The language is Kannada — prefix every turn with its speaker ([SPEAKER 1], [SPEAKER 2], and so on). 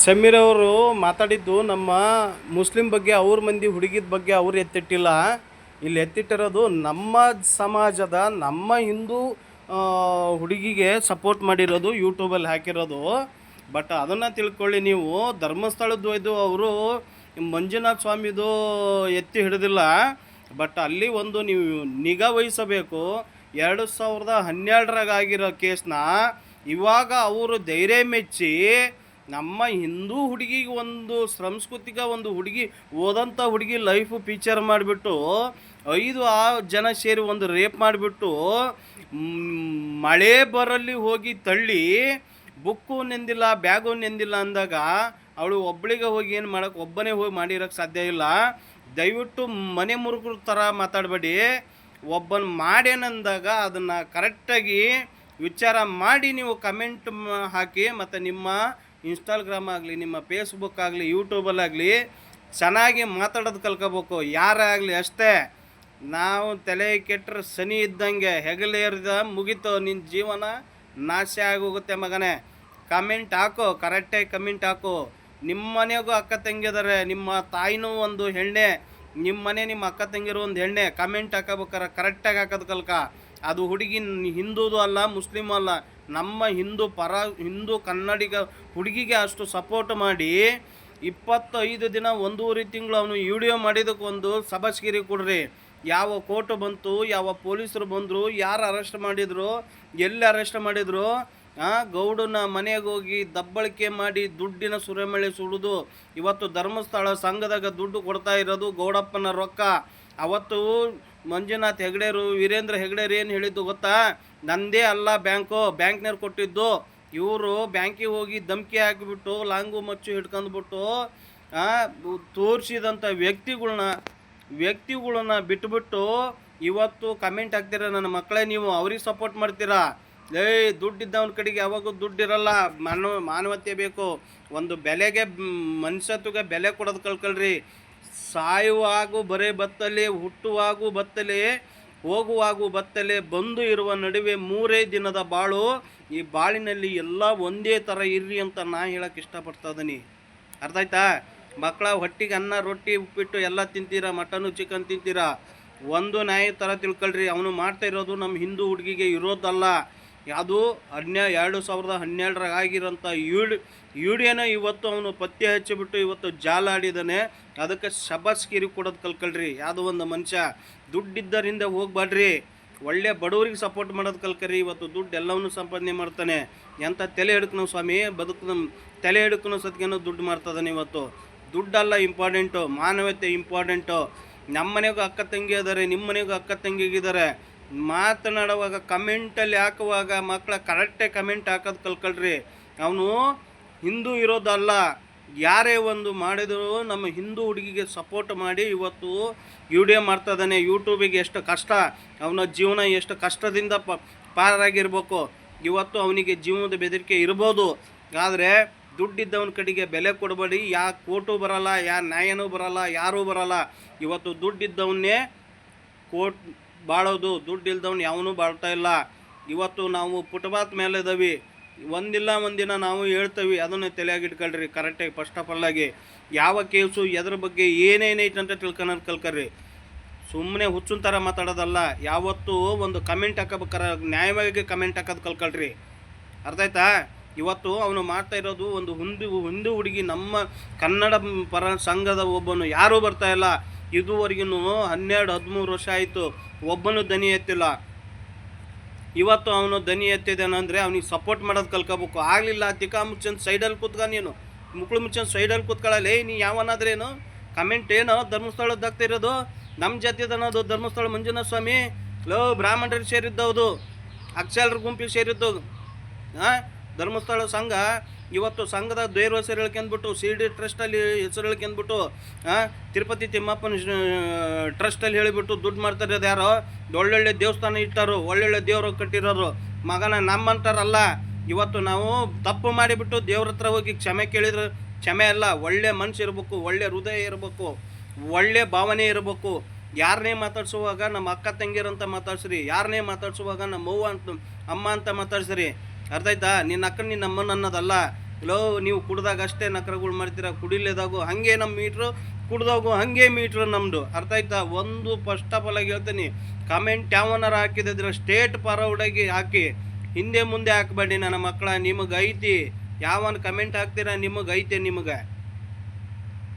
[SPEAKER 1] ಸಮೀರ್ ಅವರು ಮಾತಾಡಿದ್ದು ನಮ್ಮ ಮುಸ್ಲಿಂ ಬಗ್ಗೆ, ಅವ್ರ ಮಂದಿ ಹುಡುಗಿದ ಬಗ್ಗೆ ಅವ್ರು ಎತ್ತಿಟ್ಟಿಲ್ಲ. ಇಲ್ಲಿ ಎತ್ತಿಟ್ಟಿರೋದು ನಮ್ಮ ಸಮಾಜದ, ನಮ್ಮ ಹಿಂದೂ ಹುಡುಗಿಗೆ ಸಪೋರ್ಟ್ ಮಾಡಿರೋದು ಯೂಟ್ಯೂಬಲ್ಲಿ ಹಾಕಿರೋದು. ಬಟ್ ಅದನ್ನು ತಿಳ್ಕೊಳ್ಳಿ ನೀವು. ಧರ್ಮಸ್ಥಳದ್ದು ಇದು ಅವರು ಮಂಜುನಾಥ ಸ್ವಾಮಿದು ಎತ್ತಿ ಹಿಡಿದಿಲ್ಲ. ಬಟ್ ಅಲ್ಲಿ ಒಂದು ನೀವು ನಿಗಾ ವಹಿಸಬೇಕು. ಎರಡು ಸಾವಿರದ ಹನ್ನೆರಡರಾಗ ಆಗಿರೋ ಕೇಸ್ನ ಇವಾಗ ಅವರು ಧೈರ್ಯ ಮೆಚ್ಚಿ ನಮ್ಮ ಹಿಂದೂ ಹುಡುಗಿಗೆ ಒಂದು ಸಂಸ್ಕೃತಿಕ ಒಂದು ಹುಡುಗಿ ಓದಂಥ ಹುಡುಗಿ ಲೈಫು ಫೀಚರ್ ಮಾಡಿಬಿಟ್ಟು, ಐದು ಆ ಜನ ಸೇರಿ ಒಂದು ರೇಪ್ ಮಾಡಿಬಿಟ್ಟು ಮಳೆ ಬರಲ್ಲಿ ಹೋಗಿ ತಳ್ಳಿ, ಬುಕ್ಕು ನೆಂದಿಲ್ಲ ಬ್ಯಾಗು ನೆಂದಿಲ್ಲ ಅಂದಾಗ ಅವಳು ಒಬ್ಬಳಿಗೆ ಹೋಗಿ ಏನು ಮಾಡೋಕೆ, ಒಬ್ಬನೇ ಹೋಗಿ ಮಾಡಿರೋಕ್ಕೆ ಸಾಧ್ಯ ಇಲ್ಲ. ದಯವಿಟ್ಟು ಮನೆ ಮುರುಗರ ಥರ ಮಾತಾಡಬೇಡಿ. ಒಬ್ಬನ ಮಾಡೇನಂದಾಗ ಅದನ್ನು ಕರೆಕ್ಟಾಗಿ ವಿಚಾರ ಮಾಡಿ ನೀವು ಕಮೆಂಟ್ ಹಾಕಿ, ಮತ್ತು ನಿಮ್ಮ ಇನ್ಸ್ಟಾಗ್ರಾಮ್ ಆಗಲಿ, ನಿಮ್ಮ ಫೇಸ್ಬುಕ್ ಆಗಲಿ ಯೂಟ್ಯೂಬಲ್ಲಾಗಲಿ ಚೆನ್ನಾಗಿ ಮಾತಾಡೋದು ಕಲ್ಕೋಬೇಕು ಯಾರೇ ಆಗಲಿ ಅಷ್ಟೇ. ನಾವು ತಲೆ ಕೆಟ್ಟರೆ ಸನಿ ಇದ್ದಂಗೆ ಹೆಗಲೇರಿದ ಮುಗೀತು. ನಿನ್ನ ಜೀವನ ನಾಶ ಆಗೋಗುತ್ತೆ ಮಗನೇ. ಕಮೆಂಟ್ ಹಾಕು ಕರೆಕ್ಟಾಗಿ ಕಮೆಂಟ್ ಹಾಕು. ನಿಮ್ಮ ಮನೆಗೂ ಅಕ್ಕ ತಂಗಿದಾರೆ, ನಿಮ್ಮ ತಾಯಿನೂ ಒಂದು ಹೆಣ್ಣೆ. ನಿಮ್ಮ ಮನೆ ನಿಮ್ಮ ಅಕ್ಕ ತಂಗಿರೋ ಒಂದು ಹೆಣ್ಣೆ. ಕಮೆಂಟ್ ಹಾಕೋಬೇಕಾರೆ ಕರೆಕ್ಟಾಗಿ ಹಾಕೋದು ಕಲ್ಕ ಅದು ಹುಡುಗಿ ಹಿಂದೂದು ಅಲ್ಲ, ಮುಸ್ಲಿಮ್ ಅಲ್ಲ. ನಮ್ಮ ಹಿಂದೂ ಪರ, ಹಿಂದೂ ಕನ್ನಡಿಗ ಹುಡುಗಿಗೆ ಅಷ್ಟು ಸಪೋರ್ಟ್ ಮಾಡಿ ಇಪ್ಪತ್ತೈದು ದಿನ ಒಂದೂವರೆ ತಿಂಗಳು ಅವನು ವಿಡಿಯೋ ಮಾಡಿದಕ್ಕೆ ಒಂದು ಸಬಸ್ಗಿರಿ ಕೊಡ್ರಿ. ಯಾವ ಕೋರ್ಟ್ ಬಂತು, ಯಾವ ಪೊಲೀಸರು ಬಂದರು, ಯಾರು ಅರೆಸ್ಟ್ ಮಾಡಿದರು, ಎಲ್ಲಿ ಅರೆಸ್ಟ್ ಮಾಡಿದ್ರು ಆ, ಗೌಡನ ಮನೆಗೆ ಹೋಗಿ ದಬ್ಬಳಿಕೆ ಮಾಡಿ ದುಡ್ಡಿನ ಸುರೆಮಳೆ ಸುಡುದು. ಇವತ್ತು ಧರ್ಮಸ್ಥಳ ಸಂಘದಾಗ ದುಡ್ಡು ಕೊಡ್ತಾ ಇರೋದು ಗೌಡಪ್ಪನ ರೊಕ್ಕ. ಅವತ್ತು ಮಂಜುನಾಥ್ ಹೆಗಡೆರು, ವೀರೇಂದ್ರ ಹೆಗಡೆರು ಏನು ಹೇಳಿದ್ದು ಗೊತ್ತಾ? ನಂದೇ ಅಲ್ಲ ಬ್ಯಾಂಕು, ಬ್ಯಾಂಕ್ನವ್ರು ಕೊಟ್ಟಿದ್ದು. ಇವರು ಬ್ಯಾಂಕಿಗೆ ಹೋಗಿ ಧಮ್ಕಿ ಹಾಕಿಬಿಟ್ಟು, ಲಾಂಗು ಮಚ್ಚು ಹಿಡ್ಕೊಂಡ್ಬಿಟ್ಟು ತೋರಿಸಿದಂಥ ವ್ಯಕ್ತಿಗಳನ್ನ ವ್ಯಕ್ತಿಗಳನ್ನ ಬಿಟ್ಬಿಟ್ಟು ಇವತ್ತು ಕಮೆಂಟ್ ಹಾಕ್ತೀರ ನನ್ನ ಮಕ್ಕಳೇ ನೀವು? ಅವ್ರಿಗೆ ಸಪೋರ್ಟ್ ಮಾಡ್ತೀರಾ? ಏಯ್ ದುಡ್ಡಿದ್ದವನ ಕಡೆಗೆ ಯಾವಾಗೂ ದುಡ್ಡಿರಲ್ಲ. ಮಾನವ, ಮಾನವತೆ ಬೇಕು. ಒಂದು ಬೆಲೆಗೆ ಮನುಷ್ಯತ್ವಗೆ ಬೆಲೆ ಕೊಡೋದು ಕಳ್ಕೊಳ್ರಿ. ಸಾಯುವಾಗು ಬರೇ ಬತ್ತಲೆ ಹುಟ್ಟುವಾಗೂ ಬತ್ತಲೆ ಹೋಗುವಾಗೂ ಬತ್ತಲೆ, ಬಂದು ಇರುವ ನಡುವೆ ಮೂರೇ ದಿನದ ಬಾಳು, ಈ ಬಾಳಿನಲ್ಲಿ ಎಲ್ಲ ಒಂದೇ ಥರ ಇರ್ರಿ ಅಂತ ನಾ ಹೇಳಕ್ಕೆ ಇಷ್ಟಪಡ್ತಾ ಇದ್ದೀನಿ ಅರ್ಥ ಆಯ್ತಾ? ಮಕ್ಕಳ ಹೊಟ್ಟಿಗೆ ಅನ್ನ, ರೊಟ್ಟಿ, ಉಪ್ಪಿಟ್ಟು ಎಲ್ಲ ತಿಂತೀರಾ? ಮಟನು ಚಿಕನ್ ತಿಂತೀರಾ? ಒಂದು ನಾಯಿ ಥರ ತಿಳ್ಕೊಳ್ರಿ. ಅವನು ಮಾಡ್ತಾ ಇರೋದು ನಮ್ಮ ಹಿಂದೂ ಹುಡುಗಿಗೆ ಇರೋದಲ್ಲ. ಅದು ಹನ್ನೆ, ಎರಡು ಸಾವಿರದ ಹನ್ನೆರಡರಾಗ ಆಗಿರೋಂಥ ಯೂಡ್ ಯೂಡಿಯೋನ ಇವತ್ತು ಅವನು ಪತ್ತೆ ಹಚ್ಚಿಬಿಟ್ಟು ಇವತ್ತು ಜಾಲ ಆಡಿದಾನೆ. ಅದಕ್ಕೆ ಶಬಾಸ್ಕಿರಿ ಕೊಡೋದು ಕಲ್ಕಳ್ರಿ. ಯಾವುದೋ ಒಂದು ಮನುಷ್ಯ ದುಡ್ಡಿದ್ದರಿಂದ ಹೋಗ್ಬಾಡ್ರಿ ಒಳ್ಳೆ ಬಡವರಿಗೆ ಸಪೋರ್ಟ್ ಮಾಡೋದು ಕಲ್ಕರಿ ಇವತ್ತು ದುಡ್ಡು ಎಲ್ಲವನ್ನೂ ಸಂಪಾದನೆ ಮಾಡ್ತಾನೆ. ಎಂಥ ತಲೆ ಹಿಡ್ಕನು ಸ್ವಾಮಿ ಬದುಕು ತಲೆ ಹಿಡ್ಕನು ಸತ್ಗೆನೋ ದುಡ್ಡು ಮಾಡ್ತದಾನೆ ಇವತ್ತು. ದುಡ್ಡಲ್ಲ ಇಂಪಾರ್ಟೆಂಟು ಮಾನವತೆ ಇಂಪಾರ್ಟೆಂಟು ನಮ್ಮ ಮನೆಗೂ ಅಕ್ಕ ತಂಗಿ ಇದ್ದಾರೆ ನಿಮ್ಮ ಮನೆಗೂ ಅಕ್ಕ ತಂಗಿಗಿದ್ದಾರೆ ಮಾತನಾಡುವಾಗ ಕಮೆಂಟಲ್ಲಿ ಹಾಕುವಾಗ ಮಕ್ಕಳ ಕರೆಕ್ಟೇ ಕಮೆಂಟ್ ಹಾಕೋದು ಕಲ್ಕೊಳ್ರಿ. ಅವನು ಹಿಂದೂ ಇರೋದಲ್ಲ, ಯಾರೇ ಒಂದು ಮಾಡಿದರೂ ನಮ್ಮ ಹಿಂದೂ ಹುಡುಗಿಗೆ ಸಪೋರ್ಟ್ ಮಾಡಿ ಇವತ್ತು ವಿಡಿಯೋ ಮಾಡ್ತಾ ಇದ್ದಾನೆ. ಯೂಟ್ಯೂಬಿಗೆ ಎಷ್ಟು ಕಷ್ಟ, ಅವನ ಜೀವನ ಎಷ್ಟು ಕಷ್ಟದಿಂದ ಪ, ಪಾರಾಗಿರ್ಬೇಕು. ಇವತ್ತು ಅವನಿಗೆ ಜೀವನದ ಬೆದರಿಕೆ ಇರ್ಬೋದು. ಆದರೆ ದುಡ್ಡಿದ್ದವನ ಕಡೆಗೆ ಬೆಲೆ ಕೊಡಬೇಡಿ. ಯಾ ಕೋರ್ಟು ಬರಲ್ಲ, ಯಾ ನ್ಯಾಯನೂ ಬರಲ್ಲ, ಯಾರೂ ಬರಲ್ಲ. ಇವತ್ತು ದುಡ್ಡಿದ್ದವನ್ನೇ ಕೋಟ್ ಬಾಳೋದು ದುಡ್ಡು ಇಲ್ದವ್ನು ಯಾವನೂ ಬಾಳ್ತಾ ಇಲ್ಲ. ಇವತ್ತು ನಾವು ಪುಟಬಾತ್ ಮೇಲೆ ಇದ್ದೀವಿ ಒಂದಿಲ್ಲ ಒಂದಿನ ನಾವು ಹೇಳ್ತೇವೆ, ಅದನ್ನು ತಲೆಯಾಗಿ ಇಟ್ಕೊಳ್ರಿ ಕರೆಕ್ಟಾಗಿ ಫಸ್ಟ್ ಆಫ್ ಆಲ್ ಆಗಿ. ಯಾವ ಕೇಸು ಎದ್ರ ಬಗ್ಗೆ ಏನೇನೈತೆ ಅಂತ ತಿಳ್ಕೊಳೋದು ಕಲ್ಕರ್ರಿ. ಸುಮ್ಮನೆ ಹುಚ್ಚುನ್ ಥರ ಮಾತಾಡೋದಲ್ಲ, ಯಾವತ್ತೂ ಒಂದು ಕಮೆಂಟ್ ಹಾಕೋಬೇಕಾರೆ, ನ್ಯಾಯವಾಗಿ ಕಮೆಂಟ್ ಹಾಕೋದು ಕಲ್ಕೊಳ್ರಿ. ಅರ್ಥ ಆಯ್ತಾ? ಇವತ್ತು ಅವನು ಮಾಡ್ತಾ ಇರೋದು ಒಂದು ಹುಂದು, ಹಿಂದೂ ಹುಡುಗಿ ನಮ್ಮ ಕನ್ನಡ ಪರ ಸಂಘದ ಒಬ್ಬನು, ಯಾರೂ ಬರ್ತಾ ಇಲ್ಲ. ಇದುವರೆಗೂ ಹನ್ನೆರಡು, ಹದಿಮೂರು ವರ್ಷ ಆಯಿತು, ಒಬ್ಬನು ದನಿ ಎತ್ತಿಲ್ಲ. ಇವತ್ತು ಅವನು ದನಿ ಎತ್ತಿದ್ದಾನಂದರೆ ಅವನಿಗೆ ಸಪೋರ್ಟ್ ಮಾಡೋದು ಕಲ್ಕೋಬೇಕು. ಆಗಲಿಲ್ಲ, ತಿಕ್ಕ ಮುಚ್ಚಂದು ಸೈಡಲ್ಲಿ ಕೂತ್ಕ ನೀನು. ಮುಕ್ಳು ಮುಚ್ಚಂದು ಸೈಡಲ್ಲಿ ಕೂತ್ಕೊಳ್ಳಲ್ಲ ಏ ನೀ ಯಾವನಾದ್ರೇನು ಕಮೆಂಟ್ ಏನು? ಧರ್ಮಸ್ಥಳದ ಇರೋದು? ನಮ್ಮ ಜಾತಿದ ಅನ್ನೋದು ಧರ್ಮಸ್ಥಳ ಮಂಜುನಾಥ ಸ್ವಾಮಿ ಲೋ ಬ್ರಾಹ್ಮಣರಿಗೆ ಸೇರಿದ್ದವುದು. ಅಕ್ಷರ ಗುಂಪಿಗೆ ಸೇರಿದ್ದು. ಹಾಂ ಧರ್ಮಸ್ಥಳ ಸಂಘ ಇವತ್ತು ಸಂಘದ ದೇವ್ರ ಹೆಸರು ಹೇಳ್ಕೊಂಡ್ಬಿಟ್ಟು ಸಿ ಡಿ ಟ್ರಸ್ಟಲ್ಲಿ ಹೆಸರು ಹೇಳ್ಕೊಂಡ್ಬಿಟ್ಟು ತಿರುಪತಿ ತಿಮ್ಮಪ್ಪನ ಟ್ರಸ್ಟಲ್ಲಿ ಹೇಳಿಬಿಟ್ಟು ದುಡ್ಡು ಮಾಡ್ತಾರೆ ಅದು ಯಾರೋ. ಒಳ್ಳೊಳ್ಳೆ ದೇವಸ್ಥಾನ ಇಟ್ಟಾರು, ಒಳ್ಳೊಳ್ಳೆ ದೇವರು ಕಟ್ಟಿರೋರು. ಮಗನ ನಮ್ಮಂತಾರಲ್ಲ ಇವತ್ತು ನಾವು ತಪ್ಪು ಮಾಡಿಬಿಟ್ಟು ದೇವ್ರ ಹತ್ರ ಹೋಗಿ ಕ್ಷಮೆ ಕೇಳಿದ್ರೆ ಕ್ಷಮೆ ಅಲ್ಲ, ಒಳ್ಳೆ ಮನ್ಸು ಇರಬೇಕು, ಒಳ್ಳೆ ಹೃದಯ ಇರಬೇಕು, ಒಳ್ಳೆ ಭಾವನೆ ಇರಬೇಕು. ಯಾರನ್ನೇ ಮಾತಾಡ್ಸುವಾಗ ನಮ್ಮ ಅಕ್ಕ ತಂಗಿರಂತ ಮಾತಾಡ್ಸ್ರಿ ಯಾರನ್ನೇ ಮಾತಾಡ್ಸುವಾಗ ನಮ್ಮ ಅವ್ವ ಅಂತ, ಅಮ್ಮ ಅಂತ ಮಾತಾಡ್ಸ್ರಿ. ಅರ್ಥ ಆಯ್ತಾ ನಿನ್ನ ಅಕ್ಕ ನಿನ್ನ ಅಮ್ಮನ ಅನ್ನೋದಲ್ಲ. ಲೋ, ನೀವು ಕುಡ್ದಾಗ ಅಷ್ಟೇ ನಕರಗಳು ಮಾಡ್ತೀರಾ ಕುಡಿಲೇದಾಗು ಹಾಗೆ ನಮ್ಮ ಮೀಟ್ರು, ಕುಡ್ದಾಗು ಹಾಗೆ ಮೀಟ್ರು ನಮ್ಮದು ಅರ್ಥ ಆಯ್ತಾ ಒಂದು ಫಸ್ಟ್ ಆಫ್ ಆಗಿ ಹೇಳ್ತೀನಿ. ಕಮೆಂಟ್ ಯಾವನಾರ ಹಾಕಿದ್ರೆ ಸ್ಟೇಟ್ ಪರೌಡಾಗಿ ಹಾಕಿ, ಹಿಂದೆ ಮುಂದೆ ಹಾಕಬೇಡಿ ನನ್ನ ಮಕ್ಕಳ, ನಿಮಗೆ ಐತಿ. ಯಾವನ್ ಕಮೆಂಟ್ ಹಾಕ್ತೀರಾ, ನಿಮಗೆ ಐತೆ ನಿಮಗೆ.